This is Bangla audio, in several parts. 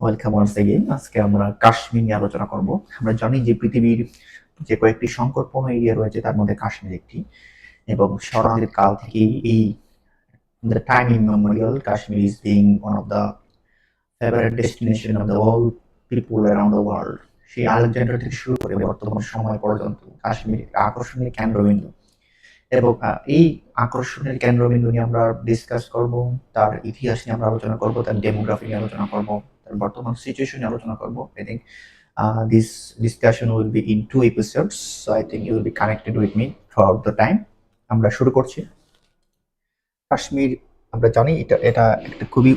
ওয়েলকাম ওয়ান্স এগেইন আজকে আমরা কাশ্মীর নিয়ে আলোচনা করব। আমরা জানি যে পৃথিবীর যে কয়েকটি সংকটপূর্ণ এরিয়া রয়েছে, তার মধ্যে কাশ্মীর একটি। এবং স্মরণের কাল থেকেই এই the time immemorial Kashmir is being one of the favourite destination of the all people around the world সেই আলেকজান্ডার থেকে শুরু করে বর্তমান সময় পর্যন্ত কাশ্মীর আকর্ষণীয় কেন্দ্রবিন্দু। এবং এই আকর্ষণের কেন্দ্রবিন্দু নিয়ে আমরা ডিসকাস করব, তার ইতিহাস নিয়ে আমরা আলোচনা করব, তার ডেমোগ্রাফি নিয়ে আলোচনা করব। বর্তমান সিচুয়েশন আলোচনা করব I think this discussion will be in two episodes so I think you will be connected with me throughout the time আমরা শুরু করছি। কাশ্মীর, আমরা জানি এটা এটা একটা খুবই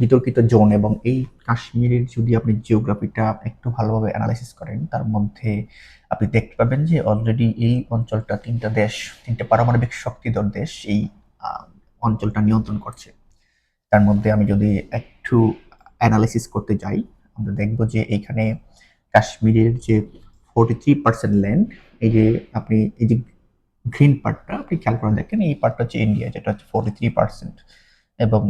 বিতর্কিত জোন, এবং এই কাশ্মীরের যদি আপনি জিওগ্রাফিটা একটু ভালোভাবে অ্যানালাইসিস করেন, তার মধ্যে আপনি দেখতে পাবেন যে অলরেডি এই অঞ্চলটা তিনটা দেশ, তিনটা পারমাণবিক শক্তিধর দেশ এই অঞ্চলটা নিয়ন্ত্রণ করছে। তার মধ্যে আমি যদি একটু অ্যানালাইসিস করতে যাই, আমরা দেখব যে এইখানে কাশ্মীরের যে ফোর্টি থ্রি পার্সেন্ট ল্যান্ড এই যে আপনি, এই যে গ্রিন পার্টটা আপনি খেয়াল করে দেখেন, এই পার্টটা হচ্ছে ইন্ডিয়া যেটা হচ্ছে ফোর্টি থ্রি পার্সেন্ট এবং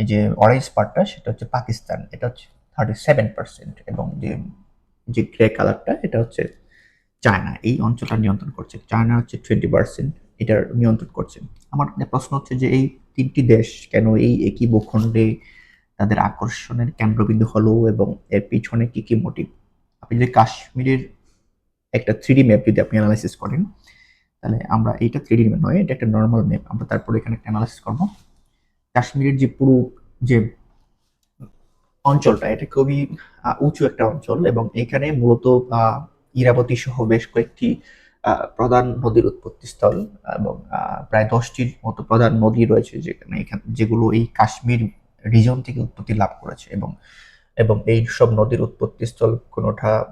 এই যে অরেঞ্জ পার্টটা সেটা হচ্ছে পাকিস্তান এটা হচ্ছে থার্টি সেভেন পার্সেন্ট এবং যে যে গ্রে কালারটা এটা হচ্ছে চায়না এই অঞ্চলটা নিয়ন্ত্রণ করছে। চায়না হচ্ছে টোয়েন্টি পার্সেন্ট এটার নিয়ন্ত্রণ করছে। আমার প্রশ্ন হচ্ছে যে এই তিনটি দেশ কেন এই একই ভূখণ্ডে তাদের আকর্ষণের কেন্দ্রবিন্দু হলো এবং এর পিছনে কি কি মোটিভ আপনি যদি কাশ্মীরের একটা থ্রিডি ম্যাপ যদি আপনি অ্যানালাইসিস করেন, তাহলে আমরা এইটা থ্রিডি ম্যাপ নয়, এটা একটা নর্মাল ম্যাপ আমরা তারপরে এখানে একটা অ্যানালাইসিস করব। কাশ্মীরের যে পুরো, যে অঞ্চলটা, এটা খুবই উঁচু একটা অঞ্চল এবং এখানে মূলত ইরাবতী সহ বেশ কয়েকটি প্রধান নদীর উৎপত্তিস্থল এবং প্রায় দশটির মতো প্রধান নদী রয়েছে যেখানে এখানে, যেগুলো এই কাশ্মীর রিজন থেকে উৎপত্তি লাভ করেছে এবং এবং এই সব নদীর উৎপত্তিস্থল কোনোটা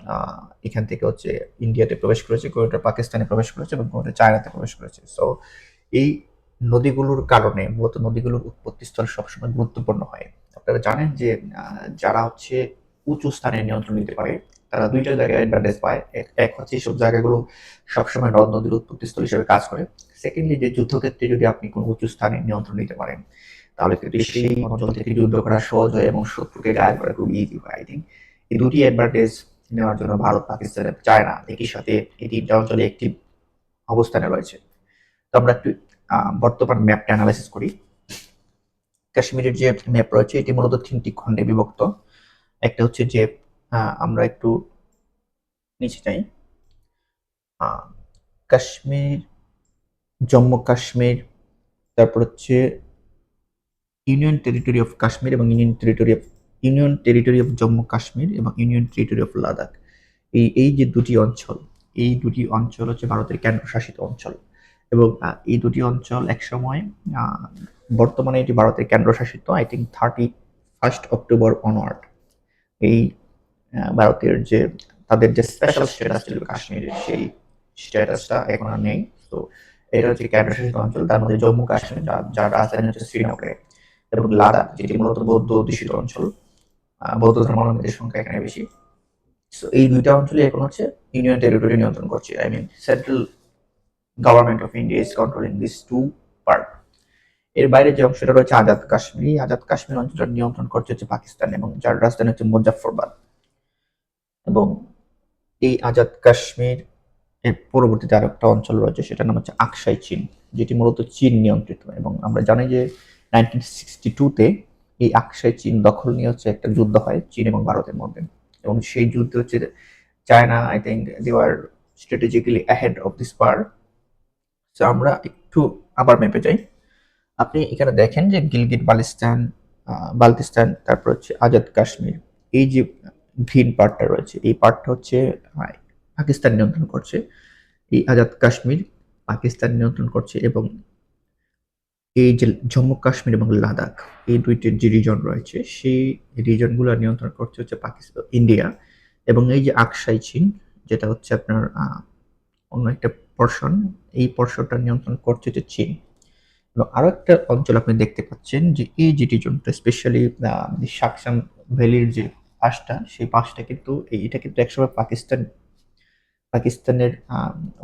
এখান থেকে হচ্ছে ইন্ডিয়াতে প্রবেশ করেছে, কোনোটা পাকিস্তানে প্রবেশ করেছে এবং কোনোটা চায়নাতে প্রবেশ করেছে। সো এই নদীগুলোর কারণে, মূলত নদীগুলোর উৎপত্তিস্থল সবসময় গুরুত্বপূর্ণ হয়। আপনারা জানেন যে যারা হচ্ছে উঁচু স্থানে নিয়ন্ত্রণ নিতে পারে, তারা দুইটা জায়গায় অ্যাডভান্টেজ পায়। এক- হচ্ছে এইসব জায়গাগুলো সবসময় নদ নদীর উৎপত্তিস্থল হিসেবে কাজ করে। সেকেন্ডলি যে যুদ্ধক্ষেত্রে যদি আপনি কোনো উঁচু স্থানে নিয়ন্ত্রণ নিতে পারেন তাহলে কিন্তু সেই অঞ্চল থেকে যুদ্ধ করা সহজ হয় এবং শত্রুকে গায়ে করা খুব ইজি হয় আই থিঙ্ক এই দুটি অ্যাডভান্টেজ নেওয়ার জন্য ভারত পাকিস্তান চায়না একই সাথে এই তিনটা অঞ্চলে একটি অবস্থানে রয়েছে। তো আমরা একটু বর্তমান ম্যাপটা অ্যানালাইসিস করি। কাশ্মীরের যে ম্যাপ রয়েছে, এটি মূলত তিনটি খণ্ডে বিভক্ত। একটা হচ্ছে যে আমরা একটু নিচে যাই। কাশ্মীর, জম্মু কাশ্মীর, তারপর হচ্ছে ইউনিয়ন টেরিটরি অফ কাশ্মীর এবং union territory of union territory of Jammu Kashmir এবং ইউনিয়ন টেরিটরি অফ লাদাখ এই এই যে দুটি অঞ্চল, এই দুটি অঞ্চল হচ্ছে ভারতের কেন্দ্রশাসিত অঞ্চল। এবং এই দুটি অঞ্চল একসময় বর্তমানে এটি ভারতের কেন্দ্রশাসিত I think thirty first October onward এই ভারতের যে, তাদের যে স্পেশাল স্ট্যাটাস ছিল কাশ্মীরের, সেই স্ট্যাটাসটা এখন আর নেই। তো এটা হচ্ছে কেন্দ্রশাসিত অঞ্চল। তার মধ্যে জম্মু কাশ্মীর যার রাজধানী হচ্ছে শ্রীনগরে। এবং লাদাখ, যেটি মূলত বৌদ্ধ অধ্যুষিত অঞ্চল। বৌদ্ধ ধর্মাবলম্বীদের সংখ্যা এখানে বেশি। সো এই দুইটা অঞ্চলে এখন হচ্ছে ইউনিয়ন টেরিটরি নিয়ন্ত্রণ করছে। I mean central government of India is controlling this two part এর বাইরে যে অংশটা রয়েছে, আজাদ কাশ্মীর। এই আজাদ কাশ্মীর অঞ্চলটা নিয়ন্ত্রণ করছে হচ্ছে পাকিস্তান এবং যার রাজধানী হচ্ছে মুজাফরবাদ এবং এই আজাদ কাশ্মীর এর পরবর্তীতে আরও একটা অঞ্চল রয়েছে, সেটার নাম হচ্ছে আকসাই চীন, যেটি মূলত চীন নিয়ন্ত্রিত। এবং আমরা জানি যে নাইনটিন সিক্সটি টুতে এই আকসাই চীন দখল নিয়ে হচ্ছে একটা যুদ্ধ হয় চীন এবং ভারতের মধ্যে। এবং সেই যুদ্ধে হচ্ছে China I think they are strategically ahead of this par তো আমরা একটু আবার মেপে যাই। আপনি এখানে দেখেন যে গিলগিট, বালিস্তান বালতিস্তান, তারপর হচ্ছে আজাদ কাশ্মীর। এই যে গ্রিন পার্টটা রয়েছে, এই পার্টটা হচ্ছে পাকিস্তান নিয়ন্ত্রণ করছে। এই আজাদ কাশ্মীর পাকিস্তান নিয়ন্ত্রণ করছে এবং এই যে জম্মু, কাশ্মীর এবং লাদাখ, এই দুইটির যে রিজন রয়েছে, সেই রিজনগুলো নিয়ন্ত্রণ করছে হচ্ছে পাকিস্তান, ইন্ডিয়া এবং এই যে আকসাই চীন, যেটা হচ্ছে আপনার অন্য একটা পর্শন এই পর্শনটা নিয়ন্ত্রণ করছে হচ্ছে চীন। এবং আরও একটা অঞ্চল আপনি দেখতে পাচ্ছেন যে এই যে রিজনটা স্পেশালি সাকসাম ভ্যালির যে পাশটা, সেই পাশটা কিন্তু এটা কিন্তু একসময় পাকিস্তান, পাকিস্তানের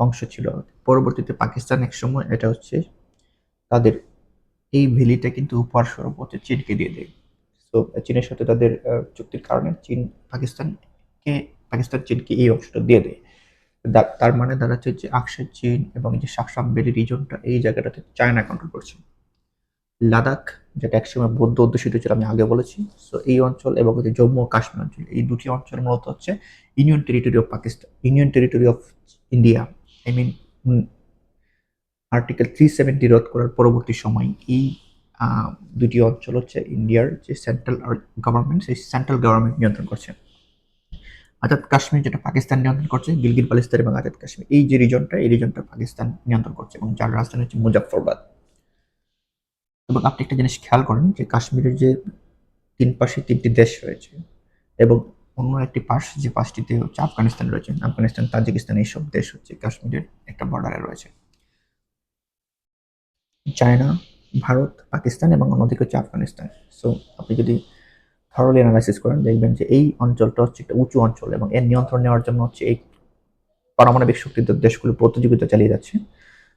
অংশ ছিল। পরবর্তীতে পাকিস্তান একসময় এটা হচ্ছে তাদের এই ভ্যালিটা কিন্তু উপহার স্বরূপ হচ্ছে চীনকে দিয়ে দেয়। তো চীনের সাথে তাদের চুক্তির কারণে চীন পাকিস্তানকে, পাকিস্তান চীনকে এই অংশটা দিয়ে দেয়। তার মানে দাঁড়াচ্ছে যে আকসাই চীন এবং যে সাকসাম ভ্যালি রিজনটা, এই জায়গাটাতে চায়না কন্ট্রোল করছে। লাদাখ, যেটা একসময় বৌদ্ধ অধ্যুষিত ছিল আমি আগে বলেছি। সো এই অঞ্চল এবং জম্মু ও কাশ্মীর অঞ্চল, এই দুটি অঞ্চল মূলত হচ্ছে union territory of Pakistan union territory of India I mean article three seventy রদ করার পরবর্তী সময় এই দুটি অঞ্চল হচ্ছে ইন্ডিয়ার যে সেন্ট্রাল গভর্নমেন্ট সেই সেন্ট্রাল গভর্নমেন্ট নিয়ন্ত্রণ করছে। আজাদ কাশ্মীর যেটা পাকিস্তান নিয়ন্ত্রণ করছে, গিলগিট, বালিস্তান এবং আজাদ কাশ্মীর। এই যে রিজনটা এই রিজনটা পাকিস্তান নিয়ন্ত্রণ করছে এবং যার রাজধানী হচ্ছে মুজাফরবাদ এবং আপনি একটা জিনিস খেয়াল করেন যে কাশ্মীরের যে তিন পাশে তিনটি দেশ রয়েছে এবং অন্য একটি পাশ যে পাশটিতে হচ্ছে আফগানিস্তান রয়েছে, আফগানিস্তান, তাজিকিস্তান, এইসব দেশ হচ্ছে কাশ্মীরের একটা বর্ডারে রয়েছে। চায়না, ভারত, পাকিস্তান এবং অন্যদিকে হচ্ছে আফগানিস্তান। সো আপনি যদি থরলি অ্যানালাইসিস করেন, দেখবেন যে এই অঞ্চলটা হচ্ছে একটা উঁচু অঞ্চল এবং এর নিয়ন্ত্রণ নেওয়ার জন্য হচ্ছে এই পারমাণবিক শক্তির দেশগুলো প্রতিযোগিতা চালিয়ে যাচ্ছে।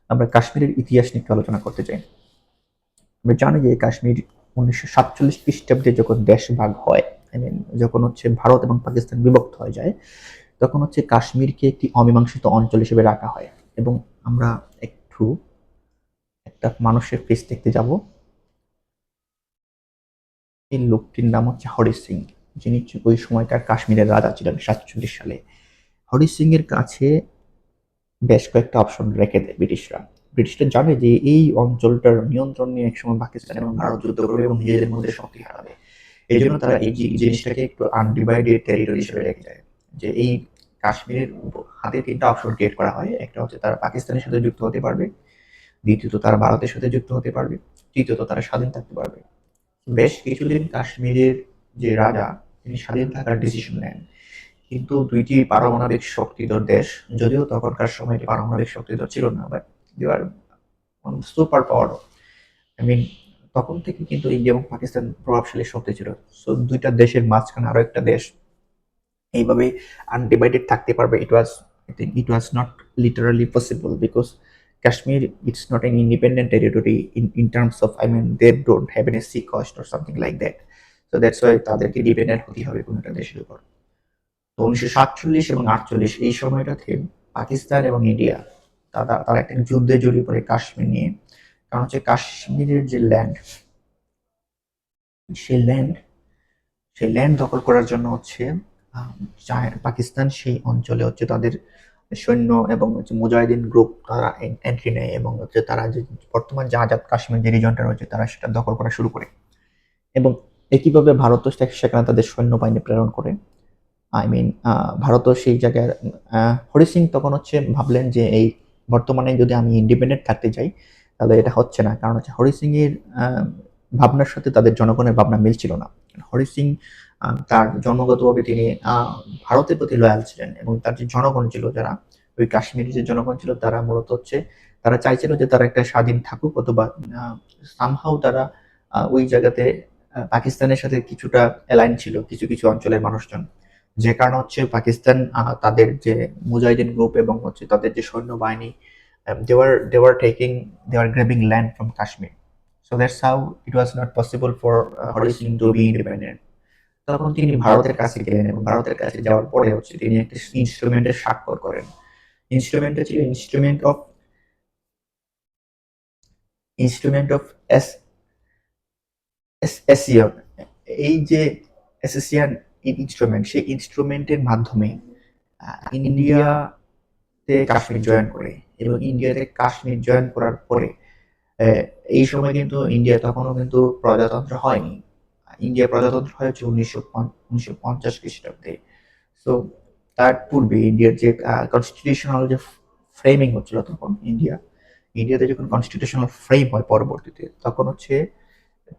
আমরা কাশ্মীরের ইতিহাস নিয়ে আলোচনা করতে চাই। আমরা জানি যে কাশ্মীর উনিশশো সাতচল্লিশ খ্রিস্টাব্দে যখন দেশ ভাগ হয় আই মিন যখন হচ্ছে ভারত এবং পাকিস্তান বিভক্ত হয়ে যায়, তখন হচ্ছে কাশ্মীরকে একটি অমীমাংসিত অঞ্চল হিসেবে রাখা হয় এবং আমরা একটু একটা মানুষের ফেস দেখতে যাব। এই লোকটির নাম হচ্ছে হরি সিং, যিনি ওই সময়কার কাশ্মীরের রাজা ছিলেন সাতচল্লিশ সালে। হরি সিং এর কাছে বেশ কয়েকটা অপশন রেখে দেয় ব্রিটিশরা। ব্রিটিশরা জানে যে এই অঞ্চলটার নিয়ন্ত্রণ নিয়ে একসময় পাকিস্তান এবং ভারত যুদ্ধ করবে এবং নিজেদের মধ্যে শক্তি হারাবে। এই জন্য তারা এই জিনিসটাকে একটু আনডিভাইডেড টেরিটরি হিসেবে রেখে যায় যে এই কাশ্মীরের হাতে তিনটা অপশন ক্রিয়েট করা হয়। একটা হচ্ছে তারা পাকিস্তানের সাথে যুক্ত হতে পারবে দ্বিতীয়ত তারা ভারতের সাথে যুক্ত হতে পারবে, তৃতীয়ত তারা স্বাধীন থাকতে পারবে। বেশ কিছুদিন কাশ্মীরের যে রাজা, তিনি স্বাধীন থাকার ডিসিশন নেন। কিন্তু দুইটি পারমাণবিক শক্তিধর দেশ, যদিও তখনকার সময় পারমাণবিক শক্তিধর ছিল না but super power I mean তখন থেকে কিন্তু ইন্ডিয়া এবং পাকিস্তান প্রভাবশালী শক্তি ছিল। সো দুইটা দেশের মাঝখানে আরও একটা দেশ, এইভাবে আনডিভাইডেড থাকতে পারবে it was I think it was not literally possible because Kashmir it's not an independent territory in in terms of I mean they don't have an A C cost or something like that so that's why তাদেরকে ডিপেন্ডেন্ট হতে হবে কোনো একটা দেশের উপর তো উনিশশো সাতচল্লিশ এবং আটচল্লিশ এই সময়টাতে পাকিস্তান এবং ইন্ডিয়া তারা তারা একটা যুদ্ধে জড়িয়ে পড়ে কাশ্মীর নিয়ে। কারণ হচ্ছে কাশ্মীরের যে ল্যান্ড সেই ল্যান্ড সেই ল্যান্ড দখল করার জন্য হচ্ছে পাকিস্তান সেই অঞ্চলে হচ্ছে তাদের সৈন্য এবং হচ্ছে মুজাহিদিন গ্রুপ তারা এন্ট্রি নেয় এবং হচ্ছে তারা যে বর্তমান আজাদ কাশ্মীর যে রিজনটা রয়েছে, তারা সেটা দখল করা শুরু করে। এবং একইভাবে ভারতও সেখানে তাদের সৈন্য সৈন্যবাহিনী প্রেরণ করে। আই মিন ভারতও সেই জায়গায় হরি সিং তখন হচ্ছে ভাবলেন যে এই বর্তমানে যদি আমি ইন্ডিপেন্ডেন্ট থাকতে চাই, তাহলে এটা হচ্ছে না। কারণ হচ্ছে হরি সিং এর ভাবনার সাথে তাদের জনগণের ভাবনা মিলছিল না। হরি সিং তার জন্মগতভাবে তিনি ভারতের প্রতি লয়াল ছিলেন এবং তার যে জনগণ ছিল যারা ওই কাশ্মীরি যে জনগণ ছিল তারা মূলত হচ্ছে তারা চাইছিল যে তারা একটা স্বাধীন থাকুক অথবা সামহাও তারা ওই জায়গাতে পাকিস্তানের সাথে কিছুটা অ্যালাইন ছিল কিছু কিছু অঞ্চলের মানুষজন। যে কারণে হচ্ছে পাকিস্তান তাদের যে মুজাহিদিন গ্রুপ এবং হচ্ছে তাদের যে সৈন্যবাহিনী দেওয়ার দেওয়ার টেকিং দেওয়ার grabbing land from Kashmir so that's how it was not possible for Hari Singh to be independent তখন তিনি ভারতের কাছে গেলেন এবং ভারতের কাছে যাওয়ার পরে হচ্ছে তিনি একটা ইনস্ট্রুমেন্টের স্বাক্ষর করেন। ইনস্ট্রুমেন্টটা ছিল instrument of instrument of accession এই যে এসেসিয়ান ইনস্ট্রুমেন্ট সেই ইনস্ট্রুমেন্টের মাধ্যমে ইন্ডিয়াতে কাশ্মীর জয়েন করে এবং ইন্ডিয়াতে কাশ্মীর জয়েন করার পরে এই সময় কিন্তু ইন্ডিয়া তখনও কিন্তু প্রজাতন্ত্র হয়নি। ইন্ডিয়া প্রজাতন্ত্র হয়েছে উনিশশো উনিশশো পঞ্চাশ খ্রিস্টাব্দে। সো তার পূর্বে ইন্ডিয়ার যে কনস্টিটিউশনাল যে ফ্রেমিং হচ্ছিল তখন ইন্ডিয়া, ইন্ডিয়াতে যখন কনস্টিটিউশনাল ফ্রেম হয় পরবর্তীতে, তখন হচ্ছে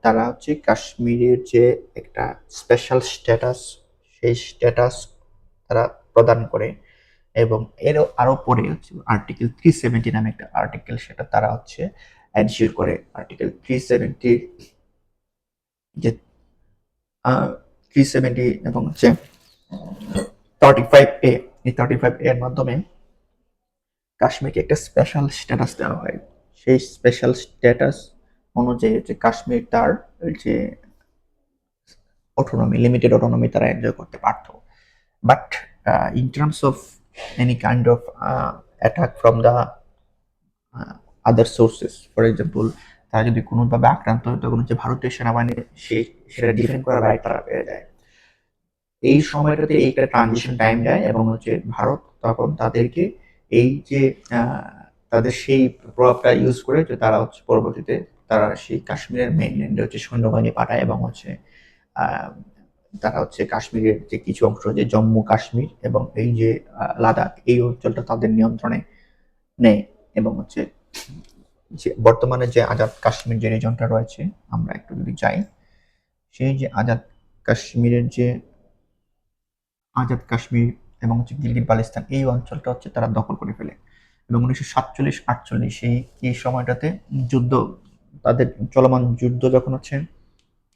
তারা হচ্ছে কাশ্মীরের যে একটা স্পেশাল স্ট্যাটাস সেই স্ট্যাটাস তারা প্রদান করে এবং এরও আরও পরে হচ্ছে আর্টিকেল থ্রি সেভেন্টি নামে একটা আর্টিকেল সেটা তারা হচ্ছে অ্যানশিওর করে। আর্টিকেল থ্রি সেভেন্টি যে থ্রি সেভেন্টি এবং হচ্ছে থার্টি ফাইভ এ এই থার্টি ফাইভ এর মাধ্যমে কাশ্মীরকে একটা স্পেশাল স্ট্যাটাস দেওয়া হয়। সেই স্পেশাল স্ট্যাটাস অনুযায়ী হচ্ছে কাশ্মীর তার যে অটোনমি লিমিটেড অটোনমি তারা এনজয় করতে পারতো। But in terms of any kind of attack from the other sources for example তারা যদি কোনোভাবে আক্রান্ত হয় তখন হচ্ছে ভারতীয় সেনাবাহিনী সেই সেটা ডিফেন্ড করার রাইট তারা পেয়ে যায়। এই সময়টাতে এই এইটা ট্রানজিশন টাইম দেয় এবং হচ্ছে ভারত তখন তাদেরকে এই যে তাদের সেই প্রভাবটা ইউজ করে যে তারা হচ্ছে পরবর্তীতে তারা সেই কাশ্মীরের মেইনল্যান্ডে হচ্ছে সৈন্যবাহিনী পাঠায় এবং হচ্ছে তারা হচ্ছে কাশ্মীরের যে কিছু অংশ যে জম্মু কাশ্মীর এবং এই যে লাদাখ এই অঞ্চলটা তাদের নিয়ন্ত্রণে নেয় এবং হচ্ছে যে বর্তমানে যে আজাদ কাশ্মীর যে রিজনটা রয়েছে আমরা একটু যদি যাই সেই যে আজাদ কাশ্মীরের যে আজাদ কাশ্মীর এবং হচ্ছে গিলগিট বালিস্তান এই অঞ্চলটা হচ্ছে তারা দখল করে ফেলে। এবং উনিশশো সাতচল্লিশ আটচল্লিশ এই এই সময়টাতে যুদ্ধ তাদের চলমান যুদ্ধ যখন হচ্ছে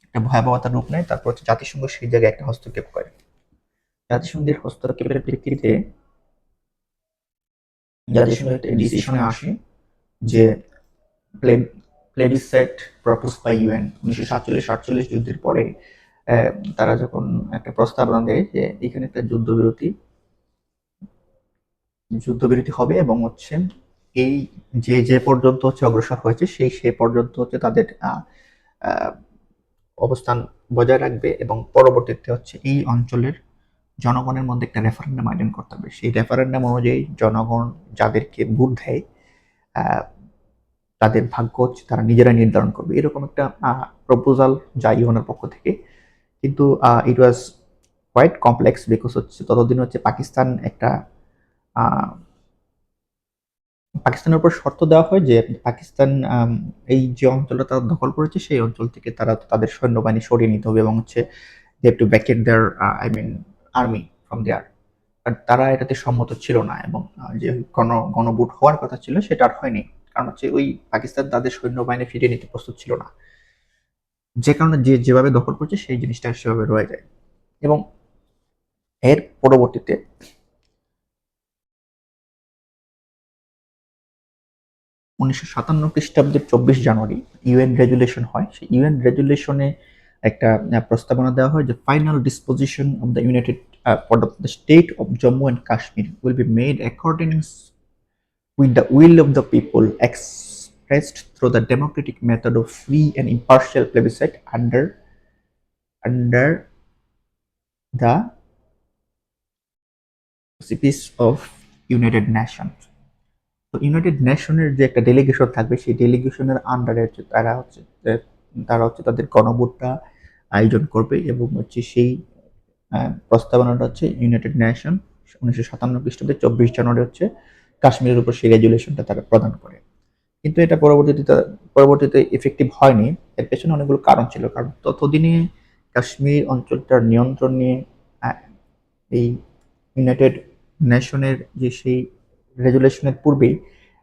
একটা ভয়াবহতার রূপ নেয় তারপর হচ্ছে জাতিসংঘ সেই জায়গায় একটা হস্তক্ষেপ করে। জাতিসংঘের হস্তক্ষেপের প্রেক্ষিতে জাতিসংঘ একটা ডিসিশনে আসে যে প্লেবিসাইট প্রপোজ বাই ইউএন উনিশশো সাতচল্লিশ আটচল্লিশ যুদ্ধের পরে তারা যখন একটা প্রস্তাবনা দেয় যে এখানে একটা যুদ্ধবিরতি যুদ্ধবিরতি হবে এবং হচ্ছে এই যে যে পর্যন্ত হচ্ছে অগ্রসর হয়েছে, সেই, সে পর্যন্ত হচ্ছে তাদের অবস্থান বজায় রাখবে এবং পরবর্তীতে হচ্ছে এই অঞ্চলের জনগণের মধ্যে একটা রেফারেন্ডাম আয়োজন করতে হবে। সেই রেফারেন্ডাম অনুযায়ী জনগণ যাদেরকে ভোট দেয় তাদের ভাগ্য হচ্ছে তারা নিজেরাই নির্ধারণ করবে। এরকম একটা প্রপোজাল যায় ইউএনের পক্ষ থেকে। কিন্তু it was quite complex because হচ্ছে ততদিন হচ্ছে পাকিস্তান একটা পাকিস্তানের উপর শর্ত দেওয়া হয় যে পাকিস্তান এই যে অঞ্চলটা তারা দখল করেছে, সেই অঞ্চল থেকে তারা তাদের সৈন্যবাহিনী সরিয়ে নিতে হবে এবং হচ্ছে they to backed their I mean army from there তারা এটাতে সম্মত ছিল না এবং যে গণ গণভোট হওয়ার কথা ছিল সেটা আর হয়নি। কারণ হচ্ছে ওই পাকিস্তান তাদের সৈন্যবাহিনী ফিরিয়ে নিতে প্রস্তুত ছিল না। যে কারণে যে যেভাবে দখল করছে, সেই জিনিসটা সেভাবে রয়ে যায়। এবং এর পরবর্তীতে উনিশশো সাতান্ন খ্রিস্টাব্দের চব্বিশ জানুয়ারি ইউএন রেজুলেশন হয়। সেই ইউএন রেজুলেশনে একটা প্রস্তাবনা দেওয়া হয় যে final disposition of the United State of Jammu and Kashmir will be made with the will of the people expressed through the democratic method of free and impartial plebiscite under under the auspices of United Nations. তো ইউনাইটেড নেশনের যে একটা ডেলিগেশন থাকবে সেই ডেলিগেশনের আন্ডারে হচ্ছে তারা হচ্ছে তারা হচ্ছে তাদের গণভোটটা আয়োজন করবে এবং হচ্ছে সেই প্রস্তাবনাটা হচ্ছে ইউনাইটেড নেশন উনিশশো সাতান্ন খ্রিস্টাব্দে চব্বিশ জানুয়ারি হচ্ছে কাশ্মীরের উপর সেই রেজুলেশনটা তারা প্রদান করে। কিন্তু এটা পরবর্তীতে পরবর্তীতে ইফেক্টিভ হয়নি। এর পেছনে অনেকগুলো কারণ ছিল। কারণ ততদিনে কাশ্মীর অঞ্চলটার নিয়ন্ত্রণ নিয়ে এই ইউনাইটেড নেশনের যে সেই রেজুলেশনের পূর্বেই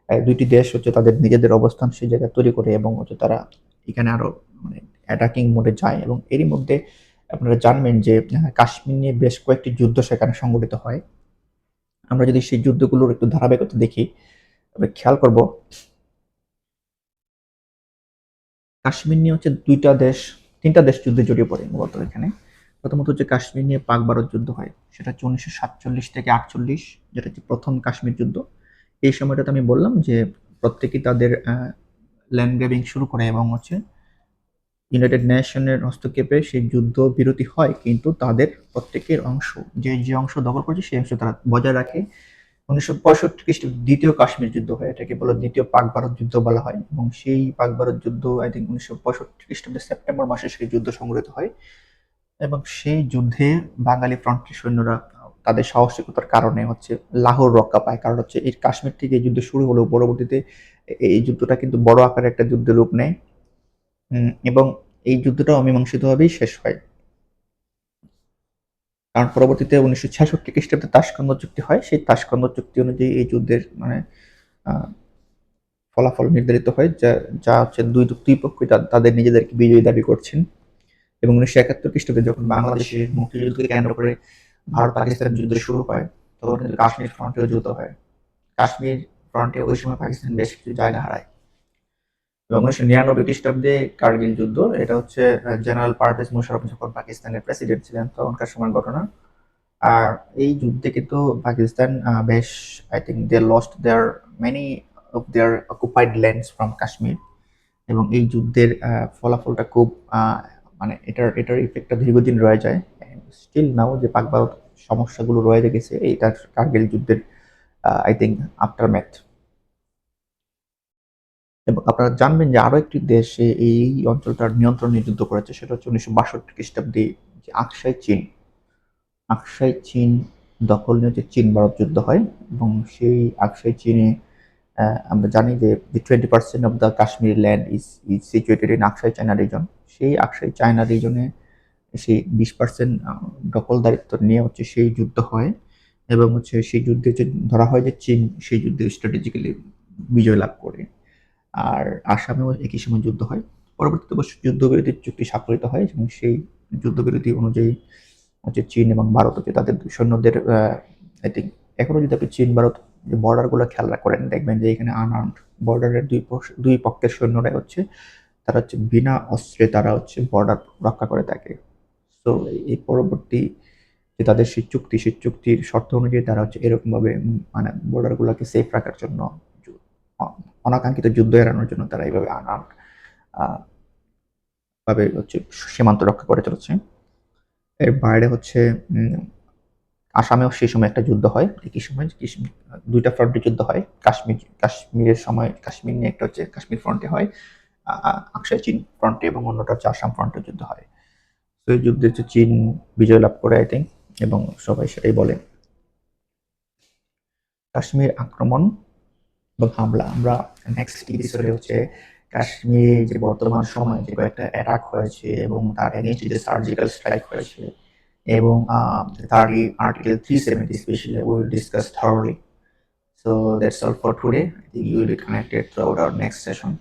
দুইটি দেশ হচ্ছে তাদের নিজেদের অবস্থান সেই জায়গায় তৈরি করে এবং হচ্ছে তারা এখানে আরও মানে অ্যাটাকিং মোডে যায় এবং এরই মধ্যে আপনারা জানবেন যে কাশ্মীর নিয়ে বেশ কয়েকটি যুদ্ধ সেখানে সংঘটিত হয়। আমরা যদি সেই যুদ্ধগুলোর একটু ধারাবাহিকতা দেখি তবে খেয়াল করব, কাশ্মীর নিয়ে হচ্ছে দুইটা দেশ, তিনটা দেশ যুদ্ধে জড়িয়ে পড়ে মূলত এখানে। প্রথমত হচ্ছে কাশ্মীর নিয়ে পাক ভারত যুদ্ধ হয়, সেটা হচ্ছে উনিশশো সাতচল্লিশ থেকে আটচল্লিশ, যেটা হচ্ছে প্রথম কাশ্মীর যুদ্ধ। এই সময়টাতে আমি বললাম যে প্রত্যেকেই তাদের ল্যান্ড গ্র্যাবিং শুরু করে এবং হচ্ছে ইউনাইটেড নেশনের হস্তক্ষেপে সেই যুদ্ধ বিরতি হয়, কিন্তু তাদের প্রত্যেকের অংশ, যে যে অংশ দখল করেছে, সেই অংশ তারা বজায় রাখে। উনিশশো পঁয়ষট্টি খ্রিস্টাব্দে দ্বিতীয় কাশ্মীর যুদ্ধ হয়, এটাকে বলে দ্বিতীয় পাক ভারত যুদ্ধ বলা হয়। এবং সেই পাক ভারত যুদ্ধ আই থিঙ্ক উনিশশো পঁয়ষট্টি খ্রিস্টাব্দে সেপ্টেম্বর মাসে সেই যুদ্ধ সংঘটিত হয়। এবং সেই যুদ্ধে বাঙালি ফ্রন্টের সৈন্যরা তাদের সাহসিকতার কারণে হচ্ছে লাহোর রক্ষা পায়। কারণ হচ্ছে এই কাশ্মীর থেকে যুদ্ধ শুরু হলেও পরবর্তীতে এই যুদ্ধটা কিন্তু বড় আকারে একটা যুদ্ধের রূপ নেয়। এবং এই যুদ্ধটা অমীমাংসিতভাবেই শেষ হয়। কারণ পরবর্তীতে উনিশশো ছেষট্টি খ্রিস্টাব্দে তাসকন্দ চুক্তি হয়। সেই তাসকন্দ চুক্তি অনুযায়ী এই যুদ্ধের মানে ফলাফল নির্ধারিত হয়, যা যা হচ্ছে দুই দুই পক্ষই তাদের নিজেদেরকে বিজয়ী দাবি করছেন। এবং উনিশশো একাত্তর খ্রিস্টাব্দে যখন বাংলাদেশের মুক্তিযুদ্ধকে কেন্দ্র করে ভারত পাকিস্তান যুদ্ধ শুরু হয়, তখন কাশ্মীর ফ্রন্টেও যুদ্ধ হয়। কাশ্মীর ফ্রন্টে ওই সময় পাকিস্তান বেশ কিছু জায়গা হারায়। এবং উনিশশো নিরানব্বই খ্রিস্টাব্দে কার্গিল যুদ্ধ, এটা হচ্ছে জেনারেল পারভেজ মুশারফ যখন পাকিস্তানের প্রেসিডেন্ট ছিলেন তখনকার সময় ঘটনা? আর এই যুদ্ধে কিন্তু পাকিস্তান বেশ I think they lost their many of their occupied lands from Kashmir এবং এই যুদ্ধের ফলাফলটা খুব মানে এটার এটার ইফেক্টটা দীর্ঘদিন রয়ে যায়। স্টিল নাও যে পাক সমস্যাগুলো রয়ে গেছে, এইটার কার্গিল যুদ্ধের আই থিঙ্ক আফটার ম্যাথ এবং আপনারা জানবেন যে আরও একটি দেশে এই অঞ্চলটার নিয়ন্ত্রণে যুদ্ধ করেছে, সেটা হচ্ছে উনিশশো বাষট্টি খ্রিস্টাব্দে যে আকসাই চীন। আকসাই চীন দখল নিয়ে যে চীন ভারত যুদ্ধ হয় এবং সেই আকসাই চীনে আমরা জানি যে twenty percent of the Kashmir land is is situated in Aksai China reason সেই আকসাই চায়না রিজনে সেই বিশ পার্সেন্ট দখলদারিত্ব নিয়ে হচ্ছে সেই যুদ্ধ হয় এবং হচ্ছে সেই যুদ্ধে ধরা হয় যে চীন, সেই যুদ্ধে স্ট্র্যাটেজিক্যালি বিজয় লাভ করে। আর আসামেও একই সময় যুদ্ধ হয়। পরবর্তীতে অবশ্য যুদ্ধবিরতির চুক্তি স্বাক্ষরিত হয় এবং সেই যুদ্ধবিরতি অনুযায়ী হচ্ছে চীন এবং ভারত হচ্ছে তাদের সৈন্যদের আই থিঙ্ক এখনও যদি আপনি চীন, ভারত যে বর্ডারগুলো খেয়াল করেন, দেখবেন যে এখানে আনআর্মড বর্ডারের দুই দুই পক্ষের সৈন্যরাই হচ্ছে, তারা হচ্ছে বিনা অস্ত্রে তারা হচ্ছে বর্ডার রক্ষা করে থাকে। সো এই পরবর্তী যে তাদের সেই চুক্তি, সেই চুক্তির শর্ত অনুযায়ী তারা হচ্ছে এরকমভাবে মানে বর্ডারগুলোকে সেফ রাখার জন্য অনাকাঙ্ক্ষিত যুদ্ধ এড়ানোর জন্য তারা এইভাবে আনআর্মড ভাবে হচ্ছে সীমান্ত রক্ষা করে চলেছে। এর বাইরে হচ্ছে আসামেও সেই সময় একটা যুদ্ধ হয়, একই সময় দুইটা ফ্রন্টে যুদ্ধ হয়। কাশ্মীর, কাশ্মীরের সময় কাশ্মীর নিয়ে একটা হচ্ছে কাশ্মীর ফ্রন্টে হয় আকসাই চীন ফ্রন্টে এবং অন্যটা হচ্ছে আসাম ফ্রন্টে যুদ্ধ হয়। তো এই যুদ্ধে হচ্ছে চীন বিজয় লাভ করে আই থিঙ্ক এবং সবাই সেটাই বলে। কাশ্মীর আক্রমণ এবং হামলা। আমরা নেক্সট এপিসোডে হচ্ছে কাশ্মীরে যে বর্তমান সময় যে কয়েকটা অ্যাটাক হয়েছে এবং তার এগেনস্ট যে সার্জিক্যাল স্ট্রাইক হয়েছে এবং thirdly article three seventy specially will discuss thirdly so that's all for today I will be connected through our next session